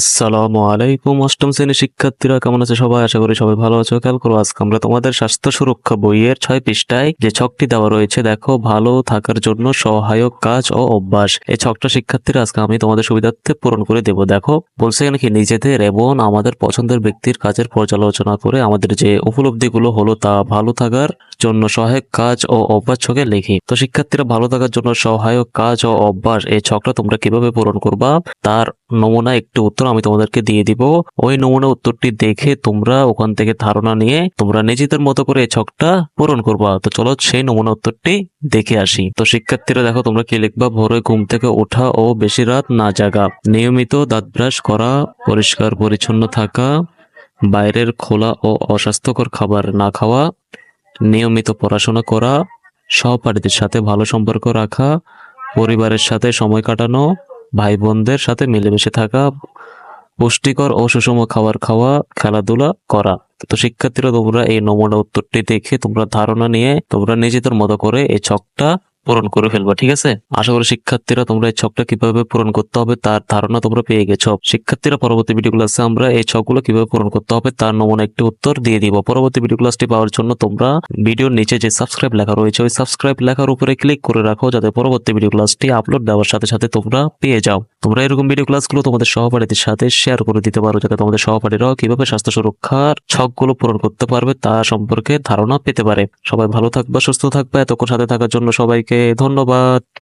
আসসালামু আলাইকুম, অষ্টম শ্রেণির শিক্ষার্থীরা কেমন আছে সবাই? আশা করি সবাই ভালো আছো। খেয়াল করো আজকে আমরা তোমাদের স্বাস্থ্য সুরক্ষা বইয়ের ছয় পৃষ্ঠায় যে ছকটি দেওয়া রয়েছে, দেখো, ভালো থাকার জন্য সহায়ক কাজ ও অভ্যাস। এই ছকটা শিক্ষার্থীরা আজকে আমি তোমাদের সুবিধার্থে পূরণ করে দেব। দেখো, বলছে এখানে কি, নিজেদের এবং আমাদের পছন্দের ব্যক্তির কাজের পর্যালোচনা করে আমাদের যে উপলব্ধিগুলো হলো তা ভালো থাকার জন্য সহায়ক কাজ ও অভ্যাস ছকে লিখি। তো শিক্ষার্থীরা ভালো থাকার জন্য সহায়ক কাজ ও অভ্যাস, এই ছকটা তোমরা কীভাবে পূরণ করবা? তার নমুনা, একটি উত্তর আমি তোমাদেরকে দিয়ে দিব। ওই নমুনা উত্তরটি দেখে তোমরা ওখান থেকে ধারণা নিয়ে তোমরা নিজেদের মতো করে এই ছকটা পূরণ করবা। তো চলো সেই নমুনা উত্তরটি দেখে আসি। তো শিক্ষার্থীরা, দেখো তোমরা কি লিখবা? ভোরে ঘুম থেকে ওঠা ও বেশি রাত না জাগা। নিয়মিত দাঁত ব্রাশ করা, পরিষ্কার পরিচ্ছন্ন থাকা, বাইরের খোলা ও অস্বাস্থ্যকর খাবার না খাওয়া, নিয়মিত পড়াশোনা করা, সহপাঠীদের সাথে ভালো সম্পর্ক রাখা, পরিবারের সাথে সময় কাটানো ভাই বোনদের সাথে মিলেমিশে থাকা, পুষ্টিকর ও সুষম খাবার খাওয়া, খেলাধুলা করা। তো শিক্ষার্থীরা, তোমরা এই নমুনা উত্তরটি দেখে তোমরা ধারণা নিয়ে তোমরা নিজেদের মতো করে এই ছকটা পূরণ করে ফেলব, ঠিক আছে? আশা করি শিক্ষার্থীরা তোমরা এই ছকটা কীভাবে পূরণ করতে হবে তার ধারণা তোমরা পেয়ে গেছো। শিক্ষার্থীরা পরবর্তী ভিডিও ক্লাসে আমরা এই ছকগুলো কীভাবে পূরণ করতে হবে তার নমুনা একটি উত্তর দিয়ে দিব। পরবর্তী ভিডিও ক্লাসটি পাওয়ার জন্য তোমরা ভিডিওর নিচে যে সাবস্ক্রাইব লেখা রয়েছে, ওই সাবস্ক্রাইব লেখার উপরে ক্লিক করে রাখো যাতে পরবর্তী ভিডিও ক্লাসটি আপলোড দেওয়ার সাথে সাথে তোমরা পেয়ে যাও। তোমরা এরকম ভিডিও ক্লাসগুলো তোমাদের সহপাঠীদের সাথে শেয়ার করে দিতে পারো, যাতে তোমাদের সহপাঠীরাও কীভাবে স্বাস্থ্য সুরক্ষার ছকগুলো পূরণ করতে পারবে তা সম্পর্কে ধারণা পেতে পারে। সবাই ভালো থাকবা, সুস্থ থাকবে, এতক্ষণ সাথে থাকার জন্য সবাইকে ধন্যবাদ।